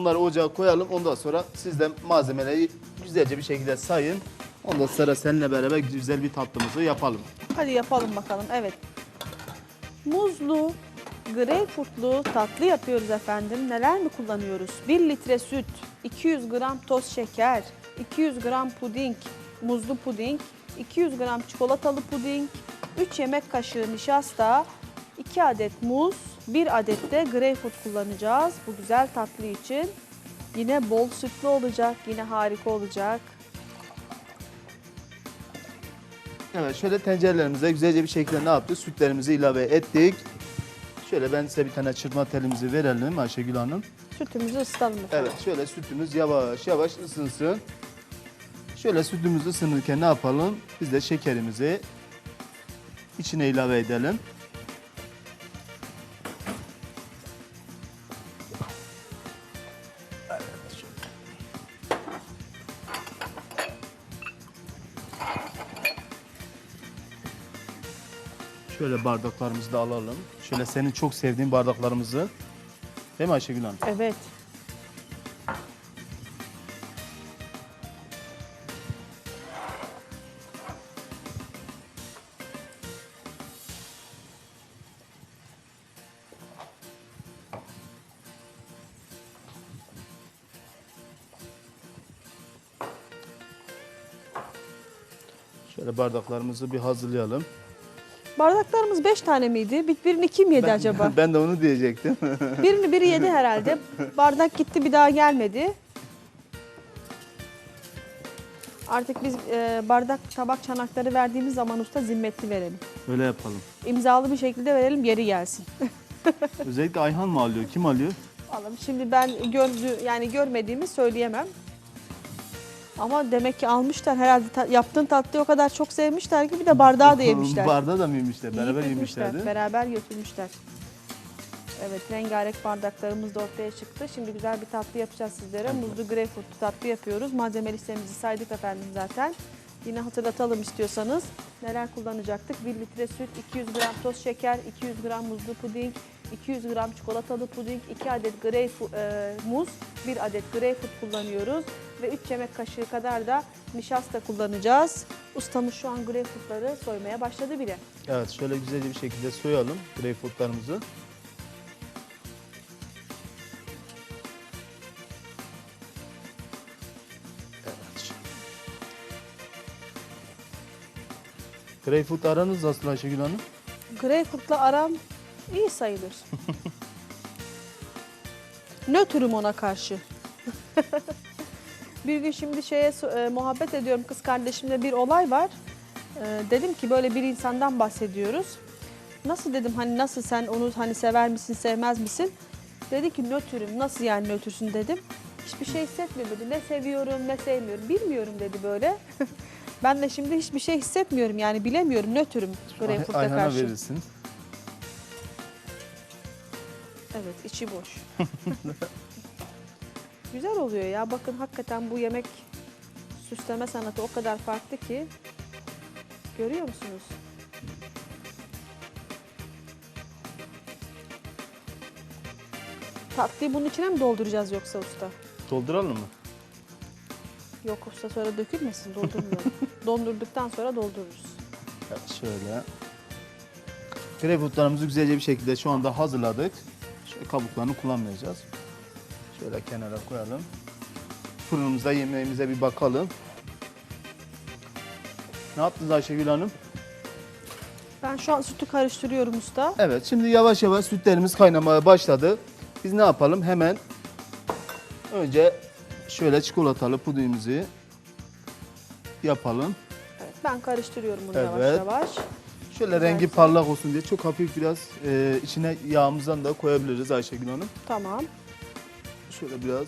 Onları ocağa koyalım. Ondan sonra siz de malzemeleri güzelce bir şekilde sayın. Ondan sonra seninle beraber güzel bir tatlımızı yapalım. Hadi yapalım bakalım. Evet. Muzlu, greyfurtlu tatlı yapıyoruz efendim. Neler mi kullanıyoruz? 1 litre süt, 200 gram toz şeker, 200 gram puding, muzlu puding, 200 gram çikolatalı puding, 3 yemek kaşığı nişasta, 2 adet muz, 1 adet de greyfurt kullanacağız bu güzel tatlı için. Yine bol sütlü olacak, yine harika olacak. Evet şöyle tencerelerimize güzelce bir şekilde ne yaptık? Sütlerimizi ilave ettik. Şöyle ben size bir tane çırpma telimizi verelim Ayşegül Hanım. Sütümüzü ısıtalım efendim. Evet şöyle sütümüz yavaş yavaş ısınsın. Şöyle sütümüz ısınırken ne yapalım? Biz de şekerimizi içine ilave edelim. Şöyle bardaklarımızı da alalım. Şöyle senin çok sevdiğin bardaklarımızı. Değil mi Ayşegül Hanım? Evet. Şöyle bardaklarımızı bir hazırlayalım. Bardaklarımız 5 tane miydi? Bir- Birini kim yedi acaba? Ben de onu diyecektim. Birini biri yedi herhalde. Bardak gitti bir daha gelmedi. Artık biz e, bardak, tabak, çanakları verdiğimiz zaman usta zimmetli verelim. Öyle yapalım. İmzalı bir şekilde verelim geri gelsin. Özellikle Ayhan mı alıyor? Kim alıyor? Vallahi şimdi ben gördü yani görmediğimi söyleyemem. Ama demek ki almışlar herhalde ta- yaptığın tatlıyı o kadar çok sevmişler ki bir de bardağı da yemişler. Bardağı da mı yemişler? Beraber yemişlerdi. Beraber götürmüşler. Evet rengarenk bardaklarımız da ortaya çıktı. Şimdi güzel bir tatlı yapacağız sizlere. Muzlu greyfurtlu tatlı yapıyoruz. Malzeme listemizi saydık efendim zaten. Yine hatırlatalım istiyorsanız. Neler kullanacaktık? 1 litre süt, 200 gram toz şeker, 200 gram muzlu puding, 200 gram çikolatalı puding, 2 adet greyfurt, e, muz, 1 adet greyfurt kullanıyoruz. Ve 3 yemek kaşığı kadar da nişasta kullanacağız. Ustamız şu an greyfurtları soymaya başladı bile. Evet şöyle güzelce bir şekilde soyalım greyfurtlarımızı. Evet. Greyfurt aranız nasıl Ayşegül Hanım? Greyfurt'la aram iyi sayılır. Nötrüm ona karşı. bir gün şimdi şeye e, muhabbet ediyorum kız kardeşimle bir olay var. E, dedim ki böyle bir insandan bahsediyoruz. Nasıl dedim hani nasıl sen onu hani sever misin sevmez misin? Dedi ki nötrüm nasıl yani nötrsün dedim. Hiçbir şey hissetmiyorum dedi. Ne seviyorum ne sevmiyorum bilmiyorum dedi böyle. ben de şimdi hiçbir şey hissetmiyorum yani bilemiyorum nötrüm Greyfurt'a Ayhan'a karşı. verirsin. Evet içi boş. Güzel oluyor ya. Bakın hakikaten bu yemek süsleme sanatı o kadar farklı ki. Görüyor musunuz? Tatlıyı bunun içine mi dolduracağız yoksa usta? Dolduralım mı? Yok usta sonra dökülmesin doldurmuyorum. Dondurduktan sonra doldururuz. Evet şöyle. Greyfurtlarımızı güzelce bir şekilde şu anda hazırladık. Şöyle kabuklarını kullanmayacağız. Şöyle kenara koyalım. Fırınımızda yemeğimize bir bakalım. Ne yaptınız Ayşegül Hanım? Ben şu an sütü karıştırıyorum usta. Evet şimdi yavaş yavaş sütlerimiz kaynamaya başladı. Biz ne yapalım? Hemen önce şöyle çikolatalı pudingimizi yapalım. Evet, ben karıştırıyorum bunu yavaş Evet. yavaş. Şöyle Güzel rengi parlak olsun diye çok hafif biraz e, içine yağımızdan da koyabiliriz Ayşegül Hanım. Tamam. Şöyle biraz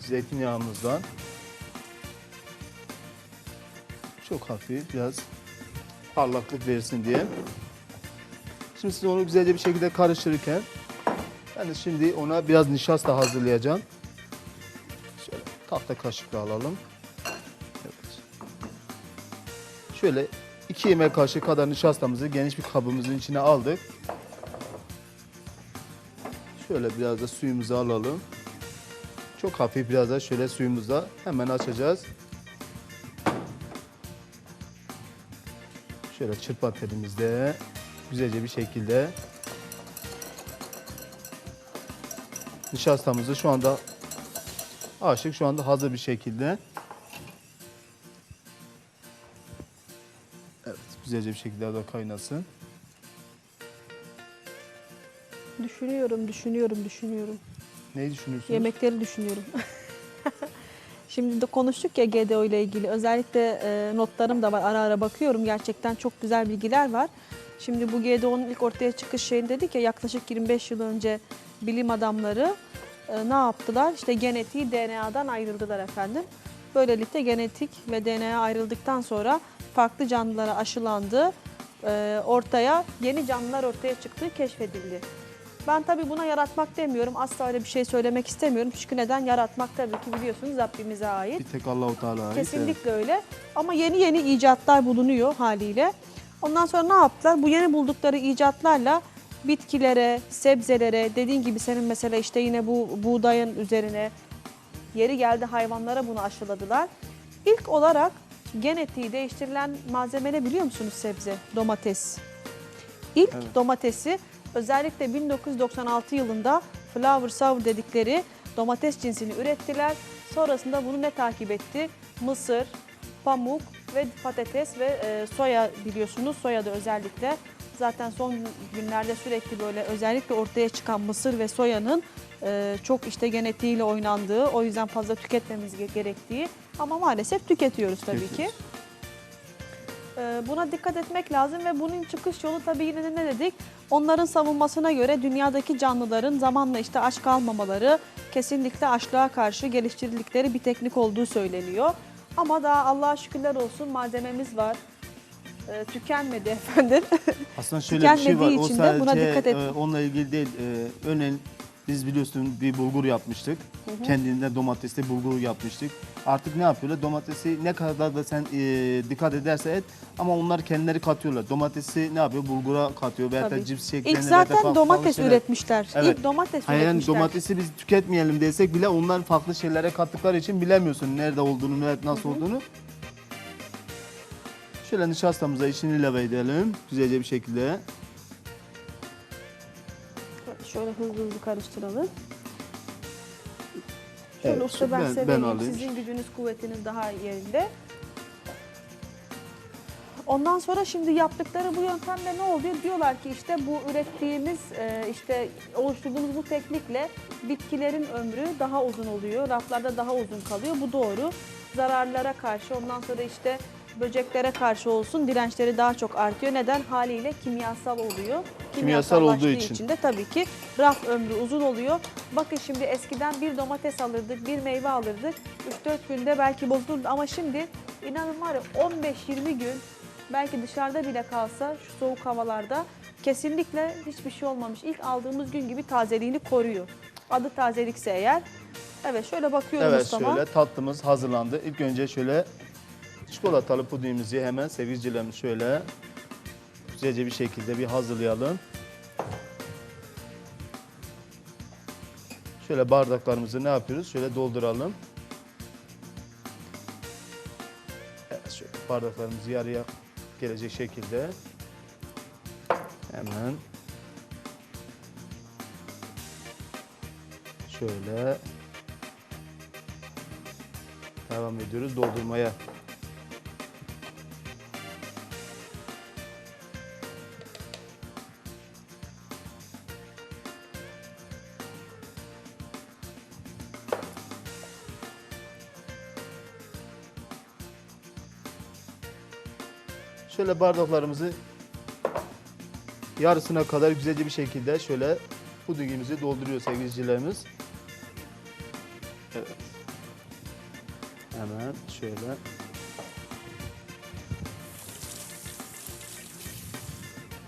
zeytinyağımızdan. Çok hafif biraz parlaklık versin diye. Şimdi siz onu güzelce bir şekilde karıştırırken ben de şimdi ona biraz nişasta hazırlayacağım. Şöyle tahta kaşıkla alalım. Evet. Şöyle iki yemek kaşığı kadar nişastamızı geniş bir kabımızın içine aldık. Şöyle biraz da suyumuzu alalım. Çok hafif biraz da şöyle suyumuzla hemen açacağız. Şöyle çırpma telimizde güzelce bir şekilde nişastamızı şu anda açtık. Şu anda hazır bir şekilde. Evet, güzelce bir şekilde de kaynasın. Düşünüyorum, düşünüyorum, düşünüyorum. Neyi düşünüyorsunuz? Yemekleri düşünüyorum. Şimdi de konuştuk ya GDO ile ilgili. Özellikle e, notlarım da var. Ara ara bakıyorum. Gerçekten çok güzel bilgiler var. Şimdi bu GDO'nun ilk ortaya çıkış şeyini dedik ya yaklaşık 25 yıl önce bilim adamları e, ne yaptılar? İşte genetiği DNA'dan ayrıldılar efendim. Böylelikle genetik ve DNA ayrıldıktan sonra farklı canlılara aşılandı. E, ortaya yeni canlılar ortaya çıktığı keşfedildi. Ben tabii buna yaratmak demiyorum. Asla öyle bir şey söylemek istemiyorum. Çünkü neden? Yaratmak tabii ki biliyorsunuz Rabbimize ait. Bir tek Allahu Teala ait. Kesinlikle öyle. Ama yeni yeni icatlar bulunuyor haliyle. Ondan sonra ne yaptılar? Bu yeni buldukları icatlarla bitkilere, sebzelere, dediğin gibi senin mesela işte yine bu buğdayın üzerine yeri geldi hayvanlara bunu aşıladılar. İlk olarak genetiği değiştirilen malzeme ne biliyor musunuz sebze? Domates. İlk Evet. domatesi özellikle 1996 yılında flower sour dedikleri domates cinsini ürettiler. Sonrasında bunu ne takip etti? Mısır, pamuk ve patates ve e, soya biliyorsunuz. Soya da özellikle zaten son günlerde sürekli böyle özellikle ortaya çıkan mısır ve soyanın e, çok işte genetiğiyle oynandığı, o yüzden fazla tüketmemiz ge- gerektiği ama maalesef tüketiyoruz tabii ki. Ee, Buna dikkat etmek lazım ve bunun çıkış yolu tabii yine de ne dedik? Onların savunmasına göre dünyadaki canlıların zamanla işte aç kalmamaları, kesinlikle açlığa karşı geliştirdikleri bir teknik olduğu söyleniyor. Ama daha Allah'a şükürler olsun malzememiz var. Ee, tükenmedi efendim. Aslında şöyle bir şey var. O de buna sadece dikkat et. e, onunla ilgili değil. E, örneğin biz biliyorsun bir bulgur yapmıştık. Kendinde domatesli bulgur yapmıştık. Artık ne yapıyorlar? Domatesi ne kadar da sen e, dikkat ederse et ama onlar kendileri katıyorlar. Domatesi ne yapıyor? Bulgura katıyor veya da cips şeklinde. İlk zaten farklı domates şeyler. üretmişler. Evet. İlk domates Hayır yani üretmişler. domatesi biz tüketmeyelim desek bile onlar farklı şeylere kattıkları için bilemiyorsun nerede olduğunu, nerede nasıl olduğunu. Şöyle nişastamıza içini ilave edelim güzelce bir şekilde. Şöyle hızlı hızlı karıştıralım. Şöyle Evet, usta ben, ben- size ben vereyim. alayım. Sizin gücünüz, kuvvetiniz daha yerinde. Ondan sonra şimdi yaptıkları bu yöntemle ne oluyor? Diyorlar ki işte bu ürettiğimiz, e, işte oluşturduğumuz bu teknikle bitkilerin ömrü daha uzun oluyor. Raflarda daha uzun kalıyor. Bu doğru. Zararlara karşı ondan sonra işte böceklere karşı olsun dirençleri daha çok artıyor. Neden? Haliyle kimyasal oluyor. Kimyasal olduğu Kimyasallaştığı için. de tabii ki raf ömrü uzun oluyor. Bakın şimdi eskiden bir domates alırdık, bir meyve alırdık. 3-4 günde belki bozulurdu ama şimdi inanın var ya 15-20 gün belki dışarıda bile kalsa şu soğuk havalarda kesinlikle hiçbir şey olmamış. İlk aldığımız gün gibi tazeliğini koruyor. Adı tazelikse eğer. Evet şöyle bakıyorum Evet ustama. şöyle tatlımız hazırlandı. İlk önce şöyle çikolatalı pudingimizi hemen sevgilicilerimiz şöyle güzelce bir şekilde bir hazırlayalım. Şöyle bardaklarımızı ne yapıyoruz? Şöyle dolduralım. Evet şöyle bardaklarımızı yarıya gelecek şekilde hemen şöyle Devam ediyoruz doldurmaya. Şöyle bardaklarımızı yarısına kadar güzelce bir şekilde şöyle pudingimizi dolduruyor sevgilicilerimiz. Evet. Hemen şöyle.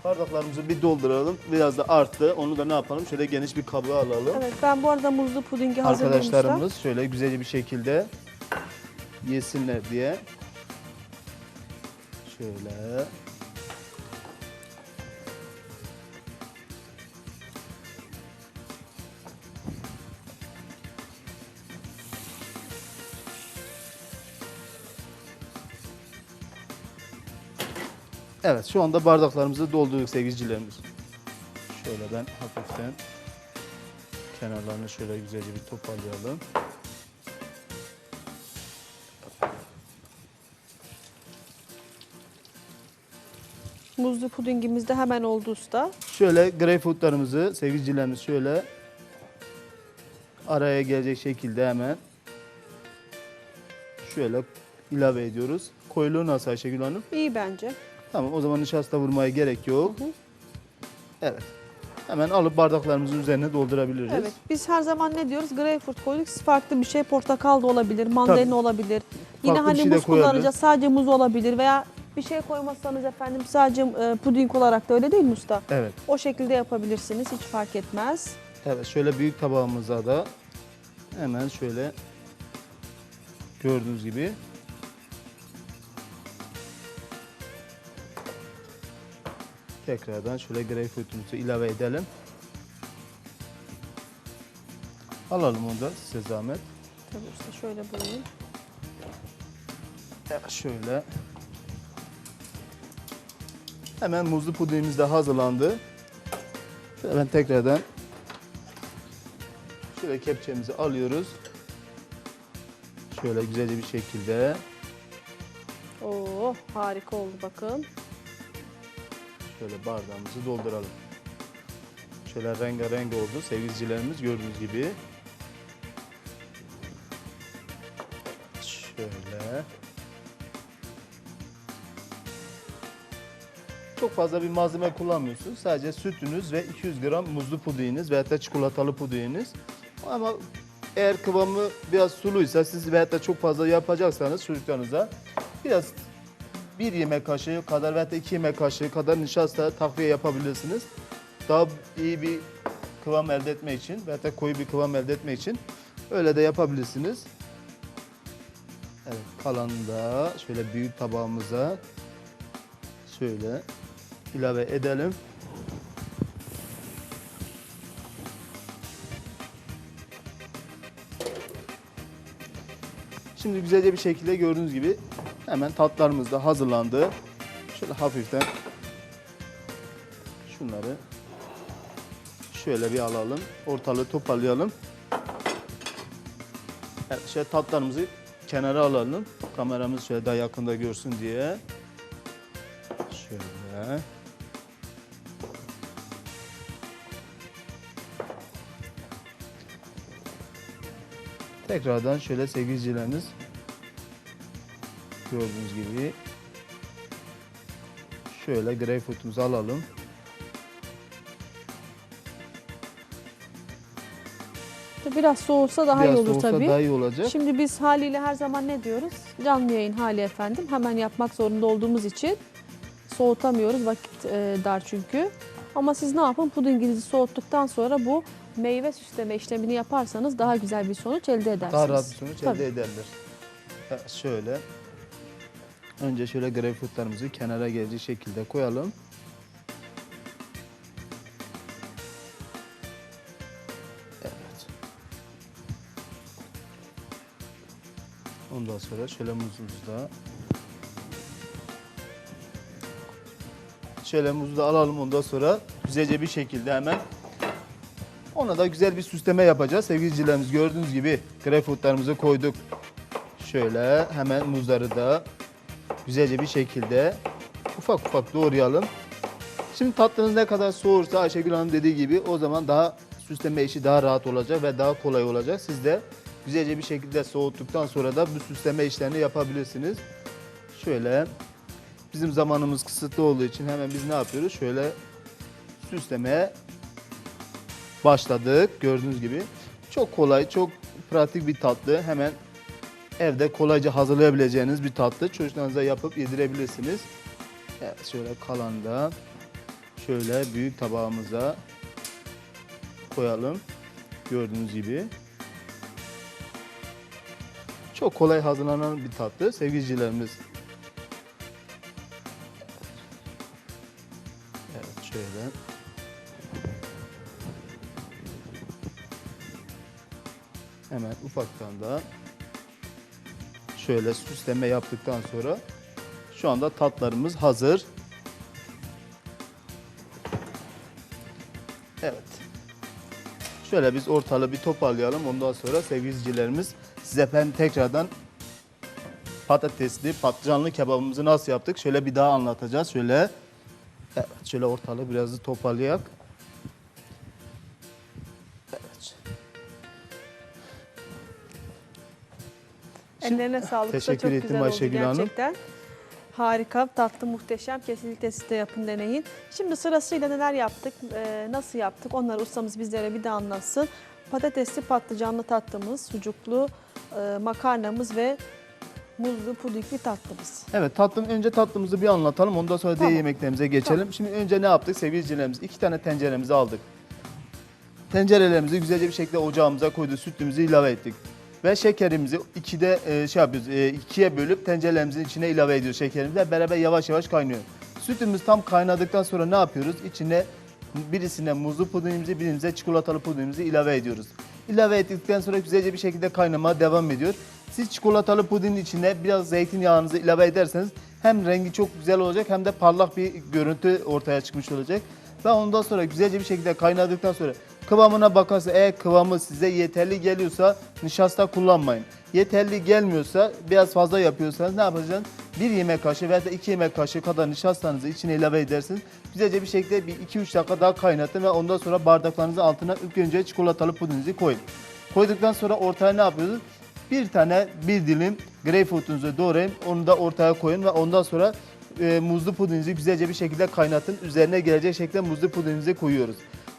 Bardaklarımızı bir dolduralım. Biraz da arttı. Onu da ne yapalım? Şöyle geniş bir kaba alalım. Evet ben bu arada muzlu pudingi hazırladım usta. Arkadaşlarımız şöyle güzelce bir şekilde yesinler diye. Şöyle. Evet şu anda bardaklarımızı doldurduk sevgilcilerimiz. Şöyle ben hafiften kenarlarını şöyle güzelce bir toparlayalım. Muzlu pudingimiz de hemen oldu usta. Şöyle greyfurtlarımızı sevgilicilerimiz şöyle araya gelecek şekilde hemen şöyle ilave ediyoruz. Koyuluğu nasıl Ayşegül Hanım? İyi bence. Tamam o zaman nişasta vurmaya gerek yok. Hı hı. Evet. Hemen alıp bardaklarımızın üzerine doldurabiliriz. Evet. Biz her zaman ne diyoruz? Greyfurt koyduk. Farklı bir şey portakal da olabilir, mandalina olabilir. Yine Farklı hani şey muz kullanacağız. Sadece muz olabilir veya bir şey koymazsanız efendim sadece e, puding olarak da öyle değil mi usta? Evet. O şekilde yapabilirsiniz. Hiç fark etmez. Evet şöyle büyük tabağımıza da hemen şöyle gördüğünüz gibi tekrardan şöyle greyfurtumuzu ilave edelim. Alalım onu da size zahmet. Tabii usta şöyle buyurun. Evet şöyle. Hemen muzlu pudingimiz de hazırlandı. Şöyle ben tekrardan şöyle kepçemizi alıyoruz. Şöyle güzelce bir şekilde Oo harika oldu bakın. şöyle bardağımızı dolduralım. Şöyle rengarenk oldu sevgilicilerimiz gördüğünüz gibi. Çok fazla bir malzeme kullanmıyorsunuz. Sadece sütünüz ve 200 gram muzlu pudinginiz veya da çikolatalı pudinginiz. Ama eğer kıvamı biraz suluysa siz veya da çok fazla yapacaksanız çocuklarınıza biraz bir yemek kaşığı kadar veya da iki yemek kaşığı kadar nişasta takviye yapabilirsiniz. Daha iyi bir kıvam elde etmek için veya da koyu bir kıvam elde etmek için öyle de yapabilirsiniz. Evet kalanını da şöyle büyük tabağımıza şöyle ilave edelim. Şimdi güzelce bir şekilde gördüğünüz gibi hemen tatlarımız da hazırlandı. Şöyle hafiften şunları şöyle bir alalım. Ortalığı toparlayalım. Evet, şöyle tatlarımızı kenara alalım. Kameramız şöyle daha yakında görsün diye. Şöyle. Tekrardan şöyle sevgilicileriniz gördüğünüz gibi şöyle greyfurtumuzu alalım. Biraz soğursa daha Biraz iyi olur tabii. daha iyi olacak. Şimdi biz haliyle her zaman ne diyoruz? Canlı yayın hali efendim. Hemen yapmak zorunda olduğumuz için soğutamıyoruz. Vakit e, dar çünkü. Ama siz ne yapın? Pudinginizi soğuttuktan sonra bu meyve süsleme işlemini yaparsanız daha güzel bir sonuç elde edersiniz. Daha rahat bir sonuç Tabii. elde. Evet, şöyle. Önce şöyle greyfurtlarımızı kenara gelecek şekilde koyalım. Evet. Ondan sonra şöyle muzumuzu da Şöyle muzu da alalım ondan sonra güzelce bir şekilde hemen ona da güzel bir süsleme yapacağız. Sevgilicilerimiz gördüğünüz gibi greyfurtlarımızı koyduk. Şöyle hemen muzları da güzelce bir şekilde ufak ufak doğrayalım. Şimdi tatlınız ne kadar soğursa Ayşegül Hanım dediği gibi o zaman daha süsleme işi daha rahat olacak ve daha kolay olacak. Siz de güzelce bir şekilde soğuttuktan sonra da bu süsleme işlerini yapabilirsiniz. Şöyle bizim zamanımız kısıtlı olduğu için hemen biz ne yapıyoruz? Şöyle süslemeye başladık gördüğünüz gibi. Çok kolay, çok pratik bir tatlı. Hemen evde kolayca hazırlayabileceğiniz bir tatlı. Çocuklarınıza yapıp yedirebilirsiniz. Evet şöyle kalan da şöyle büyük tabağımıza koyalım. Gördüğünüz gibi. Çok kolay hazırlanan bir tatlı sevgilicilerimiz. Evet şöyle. hemen ufaktan da şöyle süsleme yaptıktan sonra şu anda tatlarımız hazır. Evet. Şöyle biz ortalığı bir toparlayalım. Ondan sonra sevgilicilerimiz size ben tekrardan patatesli patlıcanlı kebabımızı nasıl yaptık şöyle bir daha anlatacağız. Şöyle evet, şöyle ortalığı biraz toparlayak. Ellerine sağlık. Teşekkür çok ettim güzel oldu Ayşegül Hanım. gerçekten. Harika, tatlı, muhteşem. Kesinlikle siz de yapın, deneyin. Şimdi sırasıyla neler yaptık, e, nasıl yaptık onları ustamız bizlere bir daha anlatsın. Patatesli patlıcanlı tatlımız, sucuklu e, makarnamız ve muzlu pudingli tatlımız. Evet tatlım önce tatlımızı bir anlatalım. Ondan sonra Tamam. diğer yemeklerimize geçelim. Tamam. Şimdi önce ne yaptık sevgili izleyicilerimiz? İki tane tenceremizi aldık. Tencerelerimizi güzelce bir şekilde ocağımıza koyduk. Sütümüzü ilave ettik. Ve şekerimizi ikide e, şey yapıyoruz. E, ikiye bölüp tencerelerimizin içine ilave ediyoruz şekerimizle. Beraber yavaş yavaş kaynıyor. Sütümüz tam kaynadıktan sonra ne yapıyoruz? İçine birisine muzlu pudingimizi, birimize çikolatalı pudingimizi ilave ediyoruz. İlave ettikten sonra güzelce bir şekilde kaynamaya devam ediyor. Siz çikolatalı pudingin içine biraz zeytinyağınızı ilave ederseniz hem rengi çok güzel olacak hem de parlak bir görüntü ortaya çıkmış olacak. Ve ondan sonra güzelce bir şekilde kaynadıktan sonra kıvamına bakarsa eğer kıvamı size yeterli geliyorsa nişasta kullanmayın. Yeterli gelmiyorsa biraz fazla yapıyorsanız ne yapacaksınız? Bir yemek kaşığı veya iki yemek kaşığı kadar nişastanızı içine ilave edersiniz. Güzelce bir şekilde bir 2-3 dakika daha kaynatın ve ondan sonra bardaklarınızın altına ilk önce çikolatalı pudinginizi koyun. Koyduktan sonra ortaya ne yapıyorsunuz? Bir tane bir dilim greyfurtunuzu doğrayın. Onu da ortaya koyun ve ondan sonra e, muzlu pudinginizi güzelce bir şekilde kaynatın. Üzerine gelecek şekilde muzlu pudinginizi koyuyoruz.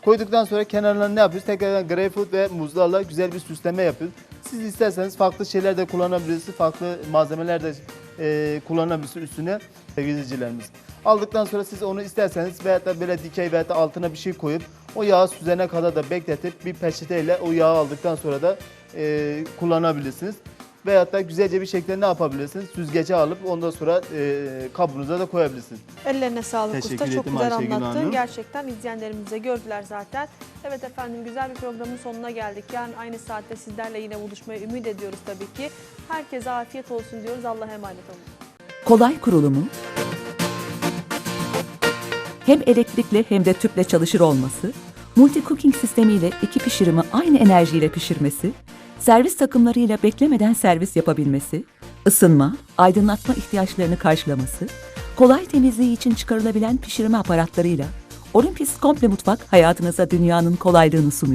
Koyduktan sonra kenarlarına ne yapıyoruz? Tekrardan greyfurt ve muzlarla güzel bir süsleme yapıyoruz. Siz isterseniz farklı şeyler de kullanabilirsiniz. Farklı malzemeler de e, kullanabilirsiniz üstüne sevgili izleyicilerimiz. Aldıktan sonra siz onu isterseniz veyahut da böyle dikey veyahut da altına bir şey koyup o yağı süzene kadar da bekletip bir peçeteyle o yağı aldıktan sonra da e, kullanabilirsiniz. Veyahut da güzelce bir şekilde ne yapabilirsiniz? Süzgece alıp ondan sonra e, kabınıza da koyabilirsiniz. Ellerine sağlık Teşekkür usta. Çok güzel Ayşegül anlattın. Hanım. Gerçekten izleyenlerimiz de gördüler zaten. Evet efendim güzel bir programın sonuna geldik. Yarın aynı saatte sizlerle yine buluşmayı ümit ediyoruz tabii ki. Herkese afiyet olsun diyoruz. Allah'a emanet olun. Kolay kurulumu, hem elektrikli hem de tüple çalışır olması, multi cooking sistemiyle iki pişirimi aynı enerjiyle pişirmesi, servis takımlarıyla beklemeden servis yapabilmesi, ısınma, aydınlatma ihtiyaçlarını karşılaması, kolay temizliği için çıkarılabilen pişirme aparatlarıyla Olympus Komple Mutfak hayatınıza dünyanın kolaylığını sunuyor.